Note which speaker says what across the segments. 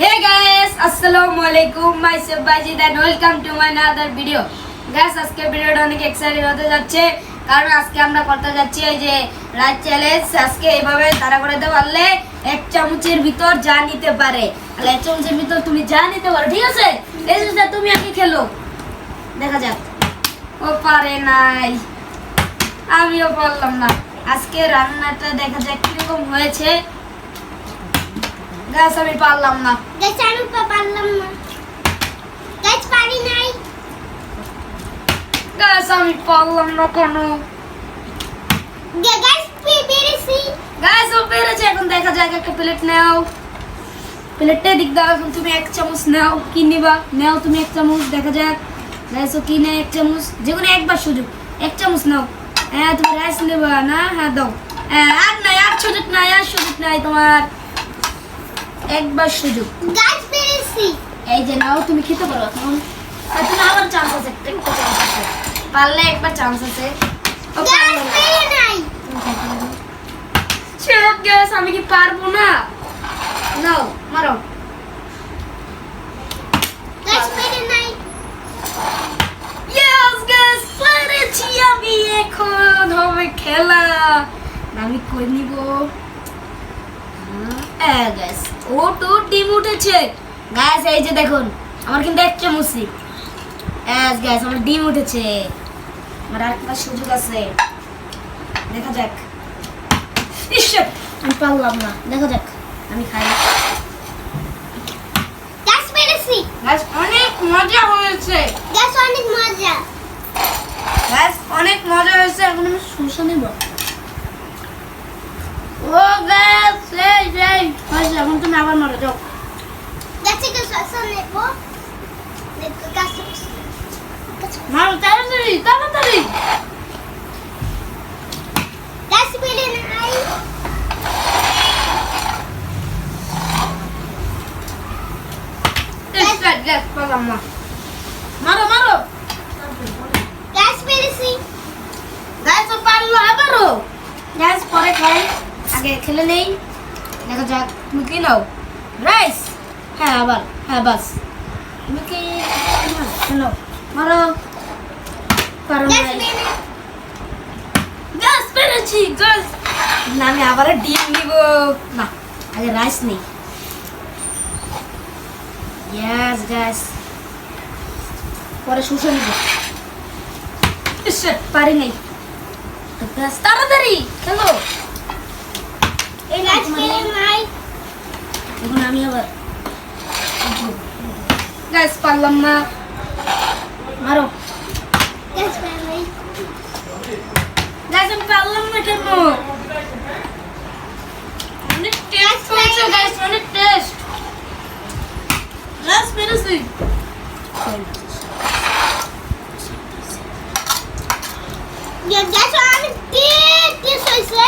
Speaker 1: Hey guys, আসসালামু আলাইকুম my self Bayezid and welcome to my another video guys আজকে ভিডিওটা অনেক এক্সাইটেড হতে যাচ্ছে। কারণ আজকে আমরা করতে যাচ্ছি এই যে রাইট চ্যালেঞ্জ আজকে এইভাবে তারা করে দিতে পারলে এক চামচের ভিতর যা নিতে পারে। তাহলে এক চামচের ভিতর তুমি যা নিতে পারো ঠিক আছে? এই যে তুমি আগে খেলো। দেখা যাক। ও পারে নাই। আমিও পারলাম না। আজকে রান্নাটা দেখা যাক কীরকম হয়েছে। গাছ আমি পারলাম না।
Speaker 2: গাইস আমি পারলাম না। গাইস পারি নাই।
Speaker 1: গাছ আমি পারলাম না কেন।
Speaker 2: গাইস পি বেরেছি
Speaker 1: গাছ ও পেরেছে এখন দেখা যাক একটা প্লেট নাও। প্লেটটা দিক দাও এখন তুমি এক চামচ নাও কি নিবা? নাও তুমি এক চামচ দেখা যাক। গাছ ও কি নেয় এক চামচ? যে কোনো একবার সুযোগ। এক চামচ নাও। হ্যাঁ তুমি রাইস নেবা না? হ্যাঁ দাও। হ্যাঁ, আর নাই আর সুযোগ নাই আর সুযোগ নাই তোমার। একবার সুযোগ।
Speaker 2: গাইস বেরেছি
Speaker 1: এই যে নাও তুমি খেতে পারো এখন। তুমি আবার চান্স আছে একটা চান্স আছে। পারলে একবার চান্স আছে। আমি কি পারব না? নাও মারো। পেরেছি আমি এখন হবে খেলা। আমি কই নিব? গ্যাস ও তো ডিম উঠেছে। গ্যাস এই যে দেখুন আমার কিন্তু এক চামচি গ্যাস গ্যাস আমার ডিম উঠেছে। আমার আরেকটা সুযোগ আছে। দেখা যাক। ইস আমি পারলাম না। দেখা যাক আমি খাই।
Speaker 2: গাইস বেরেছি
Speaker 1: গ্যাস অনেক মজা হয়েছে।
Speaker 2: গাইস অনেক মজা।
Speaker 1: গ্যাস অনেক মজা হয়েছে। এখন আমি শসা নেব ও গ্যাস এই এই। হয়েছে এখন তুমি আবার মারো যাও। মারো তাড়াতাড়ি তাড়াতাড়ি। গ্যাস গ্যাস মারো মারো।
Speaker 2: গাইস বেরেছি
Speaker 1: গ্যাস পারল আবারও। গ্যাস পরে খাই। আগে খেলে নেই। দেখা যাক তুমি কি নাও? রাইস হ্যাঁ আবার হ্যাঁ বাস। তুমি কি নাও? মারো। পারো
Speaker 2: গাইস
Speaker 1: গ্যাস পেরেছি গ্যাস না আমি আবার ডিম নিব। না আগে রাইস নেই। গ্যাস গ্যাস পরে শুষে নিব। পারি নাই। তাড়াতাড়ি খেলো এই না
Speaker 2: গাইস পেরে নাই
Speaker 1: এখন আমি আবার গ্যাস পারলাম না। মারো।
Speaker 2: গাইস পেরে নাই
Speaker 1: গ্যাস আমি পারলাম না কেন? অনেক টেস্ট হয়েছে গ্যাস অনেক টেস্ট গ্যাস পেরেছি
Speaker 2: গাইস অনেক টেস্ট টেস্ট হইছে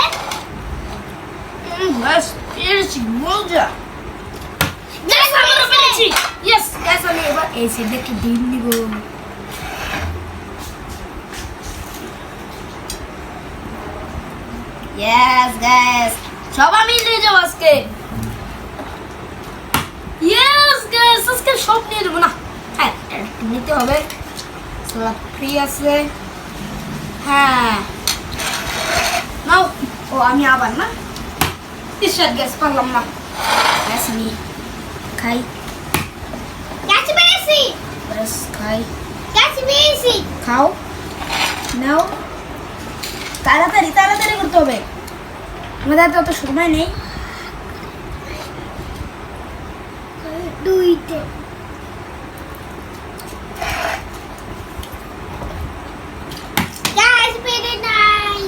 Speaker 1: গ্যাস পেরেছি মজা
Speaker 2: গাইস
Speaker 1: আবারও পেরেছি ইয়েস গ্যাস আমি এবার এই সাইড একটু ডিম নিব ইয়েস গ্যাস সব আমি নিয়ে যাব আজকে। ইয়েস গ্যাস আজকে সব নিয়ে যাব। না হ্যাঁ নিতে হবে। সব ফ্রি আছে। হ্যাঁ। নাও। ও আমি আবার না? ঈশ্বর গ্যাস পারলাম না। গ্যাস নিয়ে খাই।
Speaker 2: গাইস বেরেছি
Speaker 1: ব্যাস খাই।
Speaker 2: গাইস বেরেছি
Speaker 1: খাও। নাও। তাড়াতাড়ি তাড়াতাড়ি করতে হবে। আমাদের হাতে অত সময় নেই।
Speaker 2: দুইতে গাইস পেরে নাই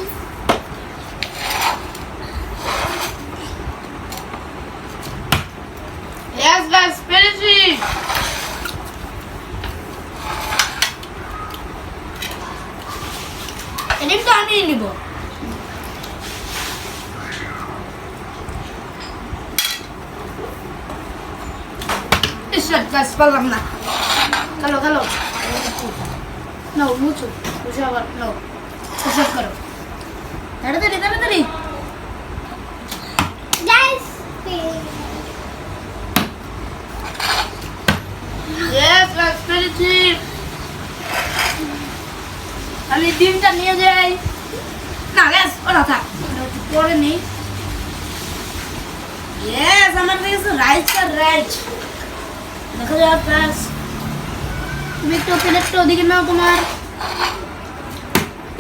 Speaker 1: ইয়েস গাইস পেরেছি এদিক তো আমি নিব। গাছ পারলাম না। চলো চলো নাও, মুছু, মুছে আবার, নাও। করো। তাড়াতাড়ি তাড়াতাড়ি
Speaker 2: গাইস
Speaker 1: পেরেছি আমি ডিমটা নিয়ে যাই। না গ্যাস থাক। ওটা একটু পরে নেই। ইয়েস আমার কাছে রাইস দেখা যাক গ্যাস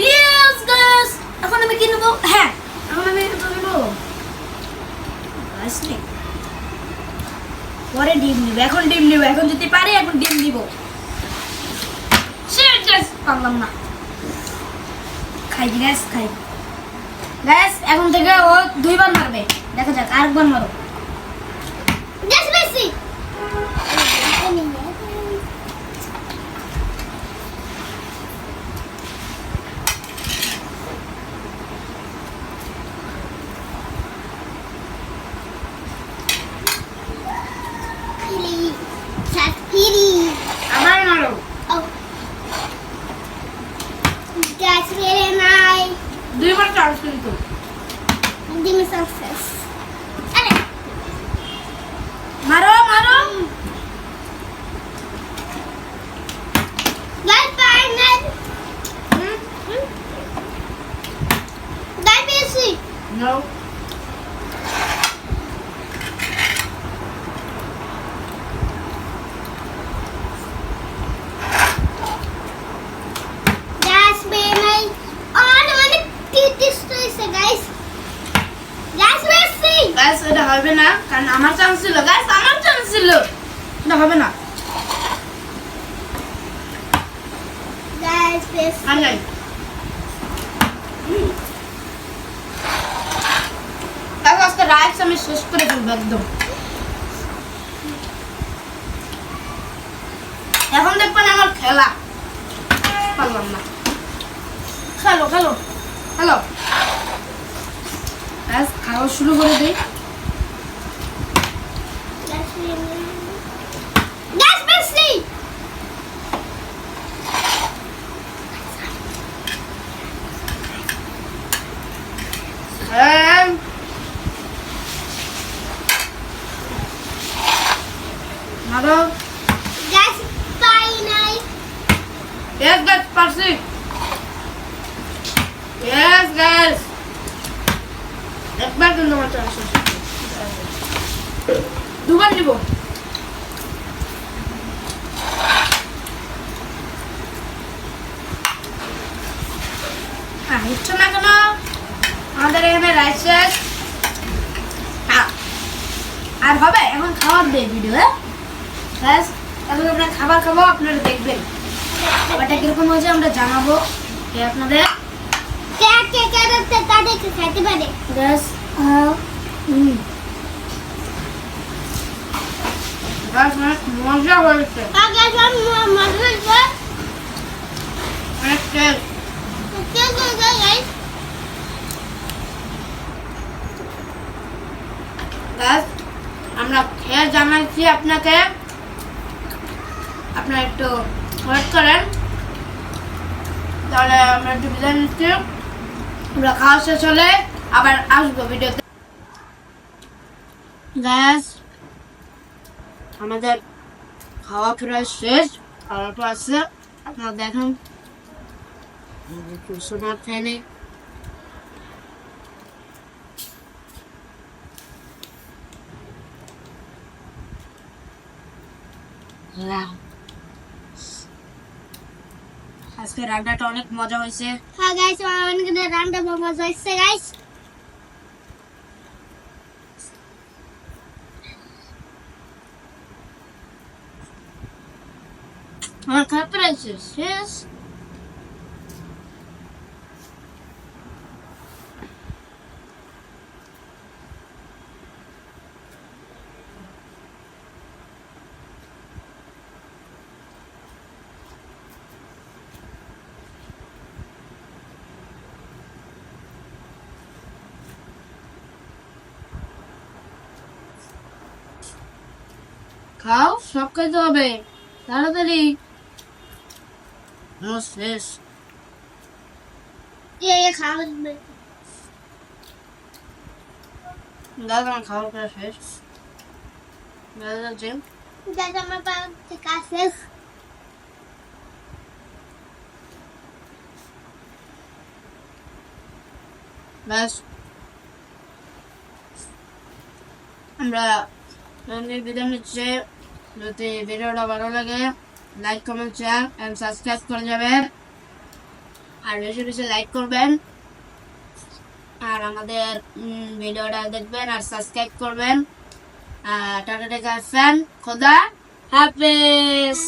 Speaker 1: ইয়েস গ্যাস এখন আমি কি নেব? হ্যাঁ এখন আমি এটা নেব। পরে ডিম নিব। এখন ডিম নিব। এখন যদি পারি এখন ডিম নিব। Shit, guys, পারলাম না। খাই গ্যাস খাই। গ্যাস এখন থেকে ও দুইবার মারবে। দেখা যাক আরেকবার মারো
Speaker 2: বেশি ফিরি সাত ফিরি
Speaker 1: আবার মারো
Speaker 2: ও গ্যাস বেড়ে নাই
Speaker 1: দুইবার চান্স কিন্তু
Speaker 2: ডিমি সাকসেস আরে
Speaker 1: মারো মারো
Speaker 2: গাই পাই নাই গাই পেয়েছি
Speaker 1: নো
Speaker 2: গ্যাস বেড়ে নাই আর অনেক টিটিস হয়েছে গাইস গ্যাস বেশি
Speaker 1: গ্যাস এটা হবে না কারণ আমার চান্স ছিল। গ্যাস আমার চান্স ছিল। এটা হবে না।
Speaker 2: গ্যাস বেশি
Speaker 1: আর নাই। আজকে রাইস আমি শেষ করে ফেলব একদম। এখন দেখবেন আমার খেলা। পারলাম না। খেলো খেলো। ব্যাস খাওয়া শুরু করে দিই।
Speaker 2: গ্যাস বেড়ে নাই গ্যাস বেশি
Speaker 1: হ্যাঁ মারো
Speaker 2: গ্যাস পাই নাই
Speaker 1: Yes, guys, পারছি Yes, guys. একবার কিন্তু আমার চান্স দুবার নিব হ্যাঁ না কেন আমাদের এখানে রাইস আর হবে এখন খাবার দেয় ভিডিও হ্যাঁ ব্যাস এখন আমরা খাবার খাব আপনারা দেখবেন ওটা কীরকম হয়েছে আমরা জানাব আপনাদের
Speaker 2: কে কে কে খাইতে পারে
Speaker 1: হুম গ্যাস অনেক আমরা খেয়ে জানাইছি আপনাকে। আপনারা একটু ওয়েট করেন। তাহলে আমরা একটু বিদায় নিচ্ছি। আমরা খাওয়া শেষ হলে আবার আসব ভিডিওতে। গ্যাস আমাদের খাওয়া প্রায় শেষ খাওয়ার পর আছে আপনারা দেখেন। একটু সোনার ফ্যানে আজকে রান্নাটা অনেক মজা হয়েছে।
Speaker 2: হ্যাঁ গাইস অনেক রান্না মজা হয়েছে গাইস
Speaker 1: আমার খারাপ পেরেছে শেষ খাও সব খাইতে হবে তাড়াতাড়ি Who's this?
Speaker 2: ये ये खा
Speaker 1: ले दादा मैं खाओ क्या फिर दादा
Speaker 2: जिम दादा मैं पापा से
Speaker 1: कासे बस আমরা ভিডিও নিচ্ছে যদি ভিডিওটা ভালো লাগে like comment share and subscribe করে যাবেন। আর বেশি বেশি লাইক করবেন। আর আমাদের ভিডিওটা দেখবেন আর সাবস্ক্রাইব করবেন। আর টাটা টেকা ফ্যান খোদা হাফেজ!